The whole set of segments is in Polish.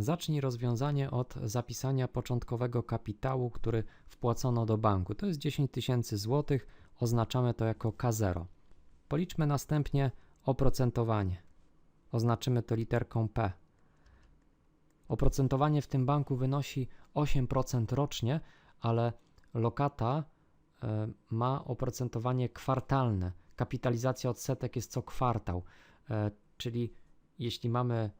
Zacznij rozwiązanie od zapisania początkowego kapitału, który wpłacono do banku. To jest 10 tysięcy złotych, oznaczamy to jako K0. Policzmy następnie oprocentowanie. Oznaczymy to literką P. Oprocentowanie w tym banku wynosi 8% rocznie, ale lokata e, ma oprocentowanie kwartalne. Kapitalizacja odsetek jest co kwartał, e, czyli jeśli mamy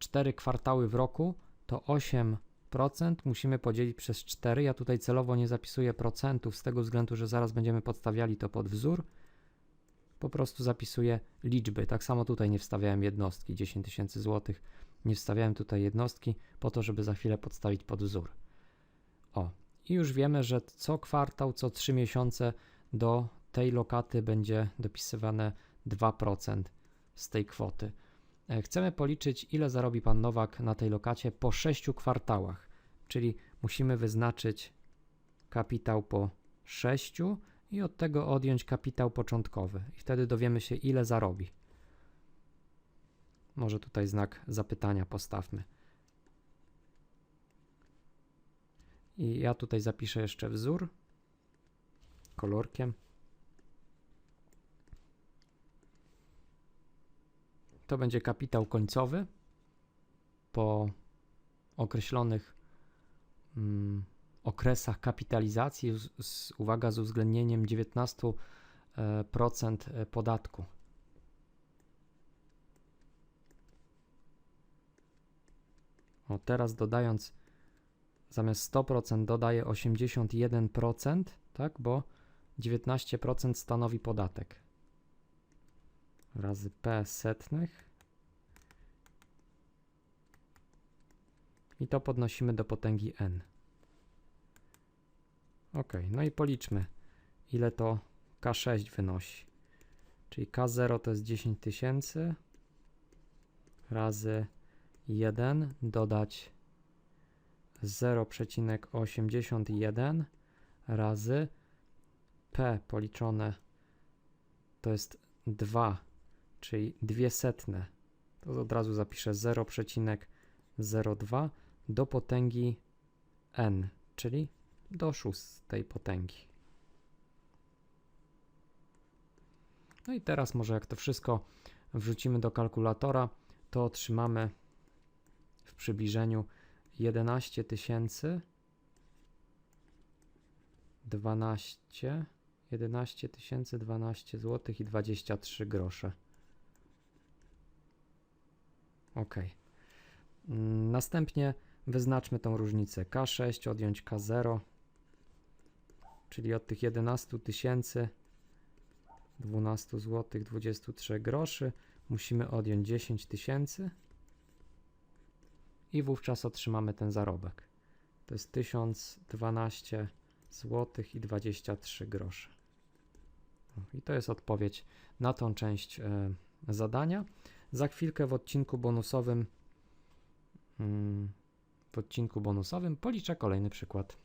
4 kwartały w roku, to 8% musimy podzielić przez 4. Ja tutaj celowo nie zapisuję procentów z tego względu, że zaraz będziemy podstawiali to pod wzór. Po prostu zapisuję liczby. Tak samo tutaj nie wstawiałem jednostki 10 tysięcy złotych. Nie wstawiałem tutaj jednostki po to, żeby za chwilę podstawić pod wzór. O, i już wiemy, że co kwartał, co 3 miesiące do tej lokaty będzie dopisywane 2% z tej kwoty. E, Chcemy policzyć, ile zarobi pan Nowak na tej lokacie po 6 kwartałach, czyli musimy wyznaczyć kapitał po 6 i od tego odjąć kapitał początkowy, i wtedy dowiemy się, ile zarobi. Może tutaj znak zapytania postawmy. I ja tutaj zapiszę jeszcze wzór kolorkiem. To będzie kapitał końcowy po określonych mm, okresach kapitalizacji, z, z, uwaga, z uwzględnieniem 19% e, podatku. O, teraz dodając zamiast 100% dodaję 81%, tak, bo 19% stanowi podatek. Razy P setnych. I to podnosimy do potęgi n. Ok, no i policzmy, ile to K6 wynosi. Czyli K0 to jest 10 tysięcy razy 1 dodać 0,81 razy P policzone to jest 2, czyli 2 setne. To od razu zapiszę 0,02 do potęgi n, czyli do szóstej potęgi. No i teraz może jak to wszystko wrzucimy do kalkulatora, to otrzymamy w przybliżeniu 11 tysięcy 12 11 tysięcy 12 zł i 23 grosze. Ok. Mm, Następnie wyznaczmy tą różnicę K6 odjąć K0, czyli od tych 11 tysięcy 12 zł 23 groszy musimy odjąć 10 tysięcy i wówczas otrzymamy ten zarobek. To jest 1012 zł i 23 grosze. I to jest odpowiedź na tą część e, zadania. Za chwilkę w odcinku bonusowym mm, w odcinku bonusowym policzę kolejny przykład.